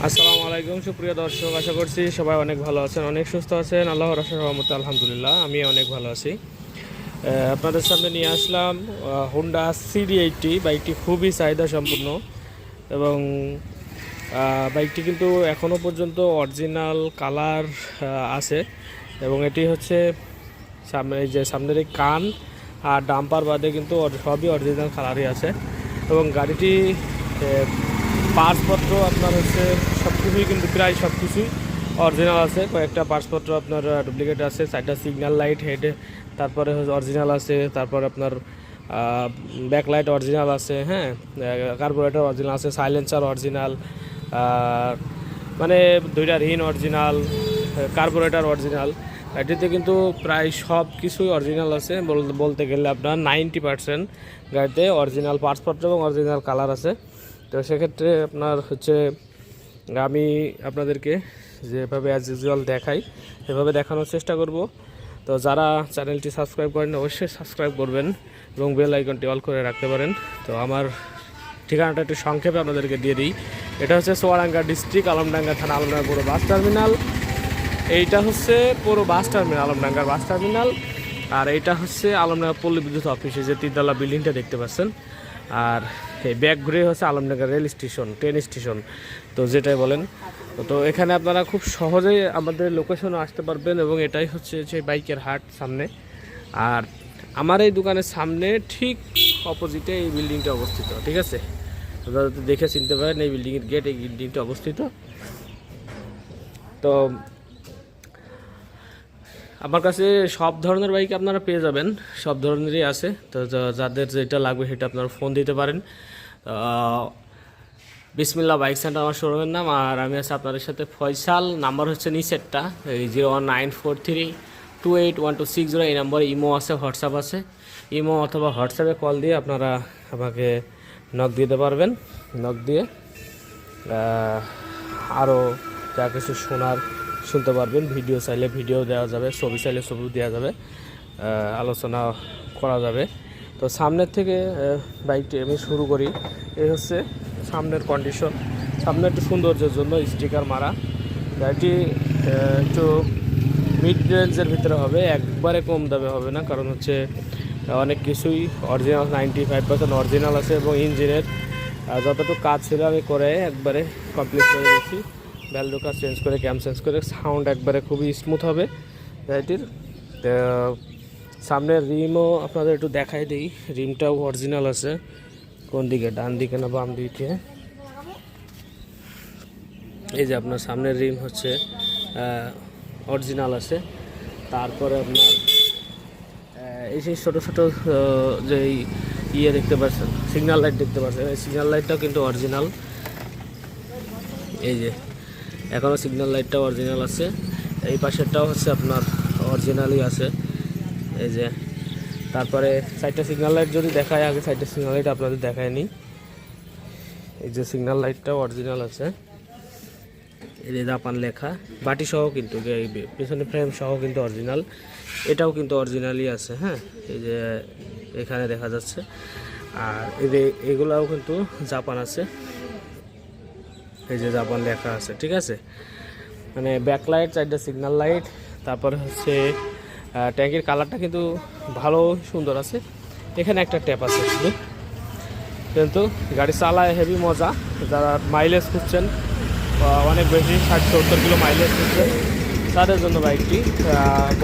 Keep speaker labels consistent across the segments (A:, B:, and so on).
A: আসসালামু আলাইকুম, সুপ্রিয় দর্শক, আশা করছি সবাই অনেক ভালো আছেন, অনেক সুস্থ আছেন। আল্লাহর আশা রহমতে আলহামদুলিল্লাহ, আমি অনেক ভালো আছি। আপনাদের সামনে নিয়ে আসলাম হুন্ডা সিডি এইটটি বাইকটি খুবই চাহিদা সম্পূর্ণ এবং বাইকটি কিন্তু এখনও পর্যন্ত অরিজিনাল কালার আছে এবং এটি হচ্ছে সামনে যে সামনের এই কান আর ডাম্পার বাদে কিন্তু সবই অরিজিনাল কালারই আছে এবং গাড়িটি পাসপত্র আপনার হচ্ছে সব কিছুই কিন্তু প্রায় সব কিছুই অরিজিনাল আছে। কয়েকটা পাসপত্র আপনার ডুপ্লিকেট আছে, চারটা সিগন্যাল লাইট হেডে তারপরে অরিজিনাল আছে, তারপর আপনার ব্যাকলাইট অরিজিনাল আছে হ্যাঁ কার্বোরেটর অরিজিনাল আছে সাইলেন্সার অরিজিনাল মানে দুইটা রিন অরিজিনাল কার্বোরেটর অরিজিনাল এটিতে কিন্তু প্রায় সব কিছুই অরিজিনাল আছে। বল- বলতে গেলে আপনার নাইনটি পার্সেন্ট গাড়িতে অরিজিনাল পাসপত্র এবং অরিজিনাল কালার আছে। তো সেক্ষেত্রে আপনার হচ্ছে আমি আপনাদেরকে যেভাবে অ্যাজ ইউজুয়াল দেখাই, সেভাবে দেখানোর চেষ্টা করব। তো যারা চ্যানেলটি সাবস্ক্রাইব করেন, অবশ্যই সাবস্ক্রাইব করবেন এবং বেল আইকনটি অল করে রাখতে পারেন। তো আমার ঠিকানাটা একটু সংক্ষেপে আপনাদেরকে দিয়ে দিই। এটা হচ্ছে সোয়ারাঙ্গা ডিস্ট্রিক্ট আলমডাঙ্গা থানা, আলমডাঙ্গা পুরো বাস টার্মিনাল এইটা হচ্ছে পুরো বাস টার্মিনাল আলমডাঙ্গার বাস টার্মিনাল আর এইটা হচ্ছে আলমডাঙ্গা পল্লী বিদ্যুৎ অফিসে যে তিনতলা বিল্ডিংটা দেখতে পাচ্ছেন। আর এই ব্যাক ঘুরে হচ্ছে Alamdanga rail station, train station, তো যেটাই বলেন। তো- এখানে আপনারা খুব সহজেই আমাদের লোকেশনে আসতে পারবেন এবং এটাই হচ্ছে যে বাইকের হাট সামনে। আর আমার এই দোকানের সামনে ঠিক অপোজিটে এই বিল্ডিংটা অবস্থিত, ঠিক আছে? আপনারা দেখে চিনতে পারেন এই বিল্ডিংয়ের গেট এই বিল্ডিংটা অবস্থিত। তো আমার কাছে সব ধরনের বাইক আপনারা পেয়ে যাবেন, সব ধরনেরই আছে। তো যাদের যেটা লাগবে সেটা আপনারা ফোন দিতে পারেন। বিসমিল্লা বাইক সেন্টার আমার শোরুমের নাম। আর আমি আছি আপনাদের সাথে ফয়সাল, নাম্বার হচ্ছে নিচেরটা এই zero one nine four three two eight one two six zero, এই নম্বরে ইমো আছে, হোয়াটসঅ্যাপ আছে। ইমো অথবা হোয়াটসঅ্যাপে কল দিয়ে আপনারা আমাকে নক দিতে পারবেন, নক দিয়ে। আরও যা কিছু শোনার শুনতে পারবেন। ভিডিও চাইলে ভিডিও দেওয়া যাবে, ছবি চাইলে ছবি দেওয়া যাবে আলোচনা করা যাবে। তো সামনের থেকে বাইকটি আমি শুরু করি। এই হচ্ছে সামনের কন্ডিশন সামনে একটু সৌন্দর্যের জন্য স্টিকার মারা। গাড়িটি একটু মিড রেঞ্জের ভিতরে হবে, একবারে কম দামে হবে না, কারণ হচ্ছে অনেক কিছুই original ninety five percent original আছে এবং ইঞ্জিনের যতটুকু কাজ ছিল আমি করে একবারে কমপ্লিট করে দিয়েছি। ভ্যালডোকা চেঞ্জ করে ক্যাম চেঞ্জ করে সাউন্ড একবারে খুবই স্মুথ হবে। গাড়িটির সামনের রিমও আপনাদের একটু দেখাই দিই। রিমটাও অরিজিনাল আছে। কোন দিকে? ডান দিকে না বাম দিকে? এই যে আপনার সামনের রিম হচ্ছে অরিজিনাল আছে। তারপরে আপনার এই সেই ছোটো ছোটো যে ইয়ে দেখতে পাচ্ছেন সিগন্যাল লাইট দেখতে পাচ্ছেন, এই সিগন্যাল লাইটটাও কিন্তু অরিজিনাল এই যে এখনও সিগন্যাল লাইটটাও অরিজিনাল আছে। এই পাশেরটাও হচ্ছে আপনার অরিজিনালই আছে। এই যে, তারপরে সাইডটা সিগন্যাল লাইট যদি দেখায়, আগে সাইডটা সিগন্যাল লাইট আপনাদের দেখায়নি এই যে সিগন্যাল লাইটটাও অরিজিনাল আছে। এই যে জাপান লেখা, বাটি সহ কিন্তু পেছনে ফ্রেম সহ কিন্তু অরিজিনাল এটাও কিন্তু অরিজিনালই আছে হ্যাঁ? এই যে এখানে দেখা যাচ্ছে। আর এই এগুলাও কিন্তু জাপান আছে। এই যে জাপান লেখা আছে, ঠিক আছে? মানে ব্যাকলাইট চারটা সিগন্যাল লাইট তারপর হচ্ছে ট্যাঙ্কির কালারটা কিন্তু ভালো সুন্দর আছে। এখানে একটা ট্যাপ আছে শুধু। কিন্তু গাড়ি চালায় হেভি মজা। যারা মাইলেজ খুঁজছেন অনেক বেশি, ষাট, সত্তর কিলো মাইলেজ খুঁজছেন, তাদের জন্য বাইকটি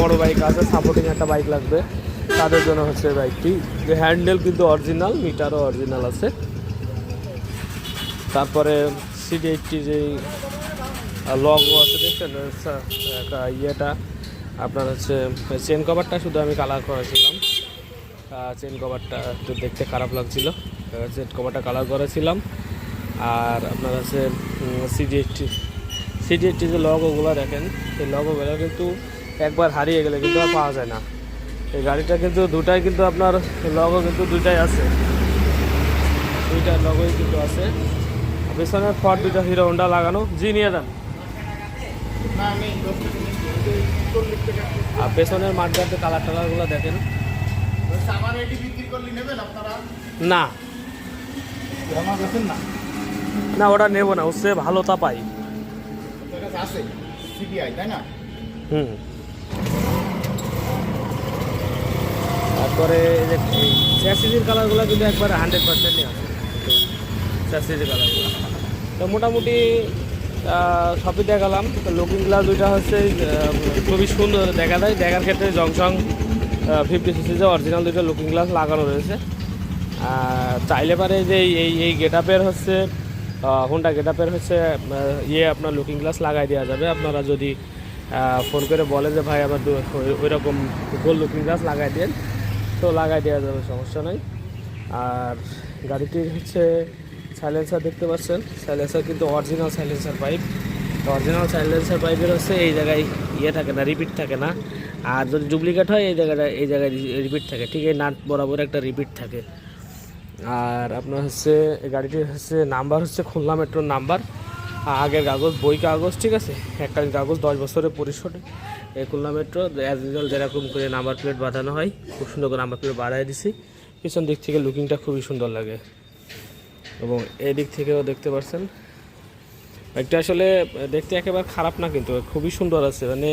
A: বড় বাইক আছে সাপোর্টিং একটা বাইক লাগবে। তাদের জন্য হচ্ছে বাইকটি যে হ্যান্ডেল কিন্তু অরিজিনাল মিটারও অরিজিনাল আছে। তারপরে সিডি এইটটি যে লগো আছে দেখছেন? একটা ইয়েটা, আপনার হচ্ছে চেন কভারটা শুধু আমি কালার করেছিলাম। চেন কভারটা একটু দেখতে খারাপ লাগছিল। চেন কভারটা কালার করেছিলাম। আর আপনার হচ্ছে সিডি এইটটি সিডি এইটটি যে লগোগুলো দেখেন সেই লগোগুলো কিন্তু একবার হারিয়ে গেলে কিন্তু আর পাওয়া যায় না। এই গাড়িটা কিন্তু দুটাই কিন্তু আপনার লগও কিন্তু দুটাই আছে। দুইটা লগোই কিন্তু আছে। পেছনের ফর দুইটা হিরো হোন্ডা লাগানো। জি, নিয়ে যান। আর পেছনের মাঠগাতে কালার টালারগুলো দেখেন। না।
B: না,
A: ওটা নেব না চেয়ে ভালো তা পাই হুম। তারপরে এই যে চ্যাসিসের কালারগুলো কিন্তু একবার হান্ড্রেড পার্সেন্ট পার্সেন্টই আছে চ্যাসিসের কালারগুলো তো মোটামুটি সবই দেখালাম। তো লুকিং গ্লাস দুইটা হচ্ছে খুবই সুন্দর দেখা যায় দেখার ক্ষেত্রে জংশং ফিফটি সিসিজে অরিজিনাল দুটো লুকিং গ্লাস লাগানো রয়েছে। আর চাইলে পারে যে এই- এই গেট আপের হচ্ছে হোন্ডা গেট আপের হচ্ছে ইয়ে আপনার লুকিং গ্লাস লাগাই দেওয়া যাবে। আপনারা যদি ফোন করে বলে যে, ভাই, আমার ওই রকম গোল লুকিং গ্লাস লাগাই দেন। তো লাগাই দেওয়া যাবে, সমস্যা নাই। আর গাড়িটির হচ্ছে সাইলেন্সার দেখতে পাচ্ছেন। সাইলেন্সার কিন্তু original silencer pipe original silencer পাইপের হচ্ছে এই জায়গায় ইয়ে থাকে না রিপিট থাকে না। আর যদি ডুপ্লিকেট হয়, এই জায়গাটা, এই জায়গায় রিপিট থাকে। ঠিক এই নাট বরাবর একটা রিপিট থাকে। আর আপনার হচ্ছে গাড়িটির হচ্ছে নাম্বার হচ্ছে খুলনা মেট্রোর নাম্বার আগের কাগজ, বই কাগজ, ঠিক আছে? একটা কাগজ, দশ বছরের পরিশোধ। এই খুলনা মেট্রো অ্যাজ ইউজুয়াল যেরকম করে নাম্বার প্লেট বাঁধানো হয়, খুব সুন্দর করে নাম্বার প্লেট বাঁধাই দিছি। পিছন দিক থেকে লুকিংটা খুবই সুন্দর লাগে। এবং এদিক থেকেও দেখতে পাচ্ছেন বাইকটা আসলে দেখতে একেবারে খারাপ না কিন্তু, খুবই সুন্দর আছে। মানে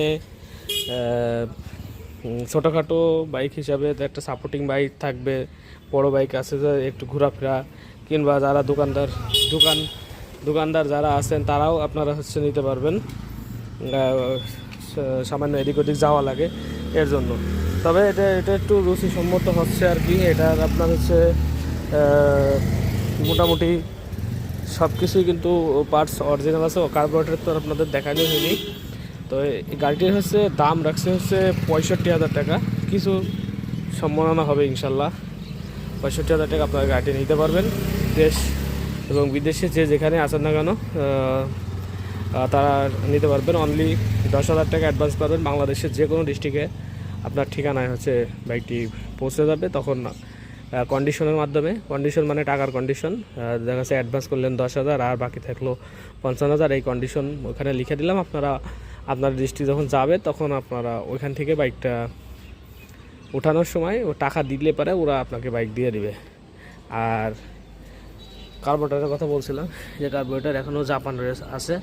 A: ছোটোখাটো বাইক হিসাবে একটা সাপোর্টিং বাইক থাকবে, বড় বাইক আছে যে একটু ঘোরাফেরা, কিংবা যারা দোকানদার, দোকান, দোকানদার যারা আছেন তারাও আপনারা হচ্ছে নিতে পারবেন। সামান্য এদিক ওদিক যাওয়া লাগে এর জন্য। তবে এটা এটা একটু রুচিসম্মত হচ্ছে আর কি এটা আপনার হচ্ছে মোটামুটি সব কিছুই কিন্তু পার্টস অরিজিনাল আছে কার্বোরেটার তো আপনাদের দেখানো হয়নি। তো এই গাড়িটির হচ্ছে দাম রাখছে হচ্ছে পঁয়ষট্টি হাজার টাকা। কিছু সম্মাননা হবে ইনশাল্লাহ। পঁয়ষট্টি হাজার টাকা আপনারা গাড়িটি নিতে পারবেন দেশ এবং বিদেশে যে যেখানে আছেন না কেন তারা নিতে পারবেন। অনলি দশ হাজার টাকা অ্যাডভান্স পাবেন। বাংলাদেশের যে কোনো ডিস্ট্রিক্টে আপনার ঠিকানায় হচ্ছে বাইকটি পৌঁছে যাবে। তখন কন্ডিশনের মাধ্যমে। কন্ডিশন মানে টাকার কন্ডিশন দেখা যাচ্ছে অ্যাডভান্স করলেন দশ হাজার, আর বাকি থাকল পঞ্চান্ন হাজার। এই কন্ডিশন ওখানে লিখে দিলাম। আপনারা, আপনার দৃষ্টি যখন যাবে, তখন আপনারা ওইখান থেকে বাইকটা ওঠানোর সময় ও টাকা দিলে পারে ওরা আপনাকে বাইক দিয়ে দিবে। আর কার্বোরেটারের কথা বলছিলাম, যে কার্বোরেটার এখনও জাপান রেস আছে।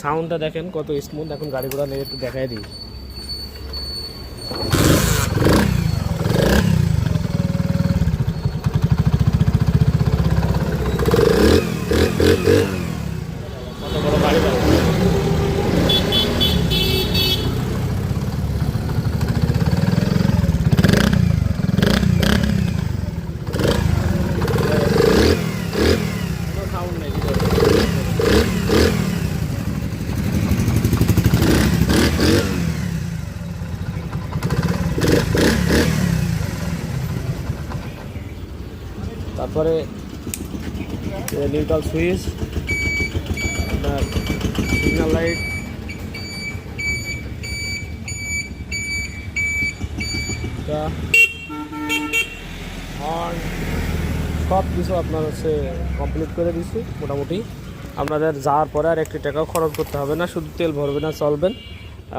A: সাউন্ডটা দেখেন কত স্মুথ এখন গাড়িগুলো নিয়ে একটু দেখাই দিই কত বড় গাড়ি দেখেন। কোনো সাউন্ড নেই ভিতরে। তারপরে নিউট্রাল সুইচ, আপনার লাইট হর্ন সব কিছু আপনার হচ্ছে কমপ্লিট করে দিছি, মোটামুটি। আপনাদের যাওয়ার পরে আর একটি টাকাও খরচ করতে হবে না, শুধু তেল ভরবে না চলবেন।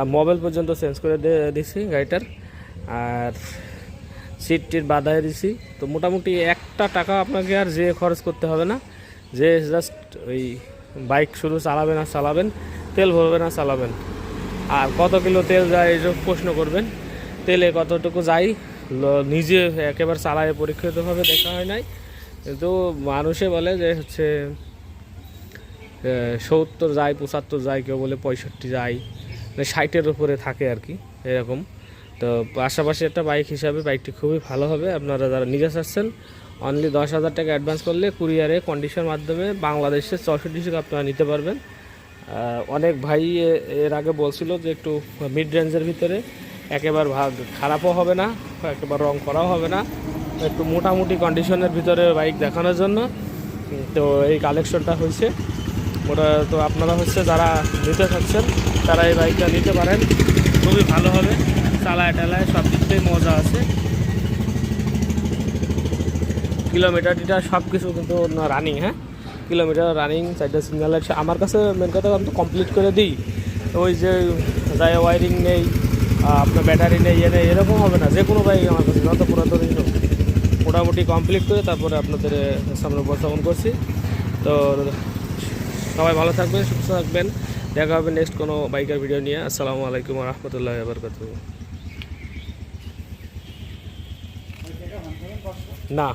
A: মোবাইল পর্যন্ত চেঞ্জ করে দিয়ে- দিছি গাড়িটার। আর সিট টিট বাধায় দিছি। তো মোটামুটি একটা টাকা আপনাকে আর যে খরচ করতে হবে না, যে জাস্ট ওই বাইক শুধু চালাবেন আর চালাবেন, তেল ভরবেন আর চালাবেন। আর কত কিলো তেল যায় এইসব প্রশ্ন করবেন, তেলে কতটুকু ল- নিজে একেবারে চালায় পরীক্ষিতভাবে দেখা হয় নাই। কিন্তু মানুষে বলে যে হচ্ছে সত্তর যায়, পঁচাত্তর যায়, কেউ বলে পঁয়ষট্টি যায় মানে ষাটের উপরে থাকে আর কি, এরকম। তো পাশাপাশি একটা বাইক হিসাবে বাইকটি খুবই ভালো হবে। আপনারা যারা নিজে চাচ্ছেন অনলি দশ হাজার টাকা অ্যাডভান্স করলে কুরিয়ারে কন্ডিশন মাধ্যমে বাংলাদেশের চৌষট্টি থেকে আপনারা নিতে পারবেন। অনেক ভাই এর আগে বলছিল যে একটু মিড রেঞ্জের ভিতরে একেবারে ভাগ খারাপও হবে না, একেবারে রং করাও হবে না। একটু মোটামুটি কন্ডিশনের ভিতরে বাইক দেখানোর জন্য। তো এই কালেকশনটা হয়েছে। ওটা তো আপনারা হচ্ছে যারা নিতে চাচ্ছেন, তারা এই বাইকটা নিতে পারেন। খুবই ভালো হবে। চালায় টালায় সব থেকে মজা আছে। কিলোমিটার টিটার সব কিছু কিন্তু রানিং হ্যাঁ? কিলোমিটার রানিং চারটা সিগনাল লাইট আমার কাছে মেন কথা আমি তো কমপ্লিট করে দিই। ওই যে যাই ওয়ারিং নেই আপনার ব্যাটারি নেই ইয়ে নেই, এরকম হবে না যে কোনো বাইক আমার কাছে, যত পুরাতনই হোক। মোটামুটি কমপ্লিট করে তারপরে আপনাদের সামনে উপস্থাপন করছি। তো, সবাই ভালো থাকবেন, সুস্থ থাকবেন। দেখা হবে নেক্সট কোনো বাইকের ভিডিও নিয়ে। আসসালামু আলাইকুম রহমতুল্লাহ বরকাত না